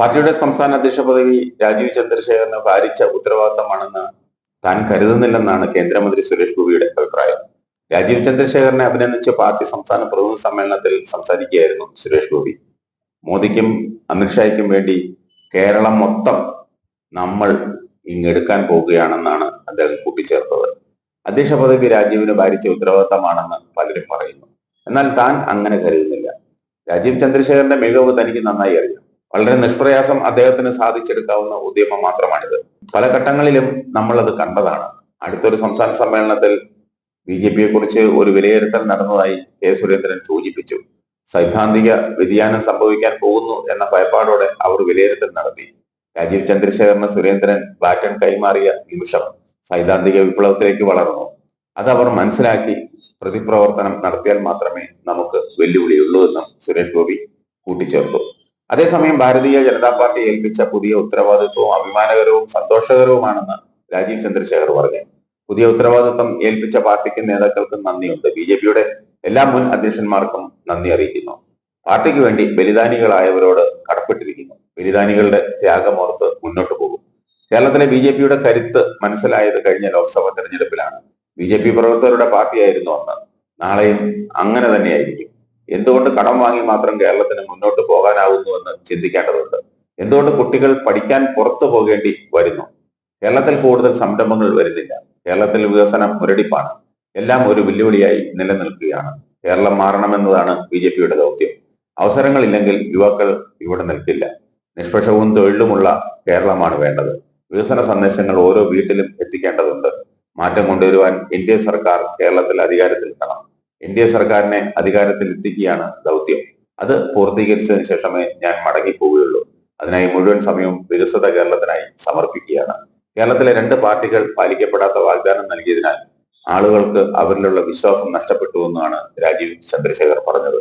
പാർട്ടിയുടെ സംസ്ഥാന അധ്യക്ഷ പദവി രാജീവ് ചന്ദ്രശേഖരന് ഭാരിച്ച ഉത്തരവാദിത്തമാണെന്ന് താൻ കരുതുന്നില്ലെന്നാണ് കേന്ദ്രമന്ത്രി സുരേഷ് ഗോപിയുടെ അഭിപ്രായം. രാജീവ് ചന്ദ്രശേഖരനെ അഭിനന്ദിച്ച് പാർട്ടി സംസ്ഥാന പ്രതിനിധി സമ്മേളനത്തിൽ സംസാരിക്കുകയായിരുന്നു സുരേഷ് ഗോപി. മോദിക്കും അമിത്ഷായ്ക്കും വേണ്ടി കേരളം മൊത്തം നമ്മൾ ഇങ്ങെടുക്കാൻ പോവുകയാണെന്നാണ് അദ്ദേഹം കൂട്ടിച്ചേർത്തത്. അധ്യക്ഷ പദവി രാജീവിന് ഭാരിച്ച ഉത്തരവാദിത്തമാണെന്ന് പലരും പറയുന്നു. എന്നാൽ താൻ അങ്ങനെ കരുതുന്നില്ല. രാജീവ് ചന്ദ്രശേഖരന്റെ മികവ് തനിക്ക് നന്നായി അറിയാം. വളരെ നിഷ്പ്രയാസം അദ്ദേഹത്തിന് സാധിച്ചെടുക്കാവുന്ന ഉദ്യമം മാത്രമാണിത്. പല ഘട്ടങ്ങളിലും നമ്മൾ അത് കണ്ടതാണ്. അടുത്തൊരു സംസ്ഥാന സമ്മേളനത്തിൽ ബി ജെ പിയെ കുറിച്ച് ഒരു വിലയിരുത്തൽ നടന്നതായി കെ സുരേന്ദ്രൻ സൂചിപ്പിച്ചു. സൈദ്ധാന്തിക വ്യതിയാനം സംഭവിക്കാൻ പോകുന്നു എന്ന ഭയപ്പാടോടെ അവർ വിലയിരുത്തൽ നടത്തി. രാജീവ് ചന്ദ്രശേഖരന് സുരേന്ദ്രൻ ബാറ്റൺ കൈമാറിയ നിമിഷം സൈദ്ധാന്തിക വിപ്ലവത്തിലേക്ക് വളർന്നു. അത് അവർ മനസ്സിലാക്കി പ്രതിപ്രവർത്തനം നടത്തിയാൽ മാത്രമേ നമുക്ക് വെല്ലുവിളിയുള്ളൂ എന്നും സുരേഷ് ഗോപി കൂട്ടിച്ചേർത്തു. അതേസമയം ഭാരതീയ ജനതാ പാർട്ടി ഏൽപ്പിച്ച പുതിയ ഉത്തരവാദിത്വവും അഭിമാനകരവും സന്തോഷകരവുമാണെന്ന് രാജീവ് ചന്ദ്രശേഖർ പറഞ്ഞു. പുതിയ ഉത്തരവാദിത്വം ഏൽപ്പിച്ച പാർട്ടിക്കും നേതാക്കൾക്കും നന്ദിയുണ്ട്. ബി ജെ പിയുടെ എല്ലാ മുൻ അധ്യക്ഷന്മാർക്കും നന്ദി അറിയിക്കുന്നു. പാർട്ടിക്ക് വേണ്ടി ബലിദാനികളായവരോട് കടപ്പെട്ടിരിക്കുന്നു. ബലിദാനികളുടെ ത്യാഗമോർത്ത് മുന്നോട്ട് പോകും. കേരളത്തിലെ ബി ജെ പിയുടെ കരുത്ത് മനസ്സിലായത് കഴിഞ്ഞ ലോക്സഭാ തെരഞ്ഞെടുപ്പിലാണ്. ബി ജെ പി പ്രവർത്തകരുടെ പാർട്ടിയായിരുന്നു അന്ന്. നാളെയും അങ്ങനെ തന്നെയായിരിക്കും. എന്തുകൊണ്ട് കടം വാങ്ങി മാത്രം കേരളത്തിന് മുന്നോട്ട് പോകാനാവുന്നു എന്ന് ചിന്തിക്കേണ്ടതുണ്ട്. എന്തുകൊണ്ട് കുട്ടികൾ പഠിക്കാൻ പുറത്തു പോകേണ്ടി വരുന്നു? കേരളത്തിൽ കൂടുതൽ സംരംഭങ്ങൾ വരുന്നില്ല. കേരളത്തിൽ വികസനം മുരടിപ്പാണ്. എല്ലാം ഒരു വെല്ലുവിളിയായി നിലനിൽക്കുകയാണ്. കേരളം മാറണമെന്നതാണ് ബി ജെ പിയുടെ ദൗത്യം. അവസരങ്ങളില്ലെങ്കിൽ യുവാക്കൾ ഇവിടെ നിൽക്കില്ല. നിഷ്പക്ഷവും തൊഴിലുമുള്ള കേരളമാണ് വേണ്ടത്. വികസന സന്ദേശങ്ങൾ ഓരോ വീട്ടിലും എത്തിക്കേണ്ടതുണ്ട്. മാറ്റം കൊണ്ടുവരുവാൻ എൻ സർക്കാർ കേരളത്തിൽ അധികാരത്തിലെത്തണം. എൻ സർക്കാരിനെ അധികാരത്തിൽ എത്തിക്കുകയാണ് ദൗത്യം. അത് പൂർത്തീകരിച്ചതിന് ശേഷമേ ഞാൻ മടങ്ങി പോവുകയുള്ളൂ അതിനായി മുഴുവൻ സമയവും വികസിത കേരളത്തിനായി സമർപ്പിക്കുകയാണ്. കേരളത്തിലെ രണ്ട് പാർട്ടികൾ പാലിക്കപ്പെടാത്ത വാഗ്ദാനം നൽകിയതിനാൽ ആളുകൾക്ക് അവരിലുള്ള വിശ്വാസം നഷ്ടപ്പെട്ടു എന്നാണ് രാജീവ് ചന്ദ്രശേഖർ പറഞ്ഞത്.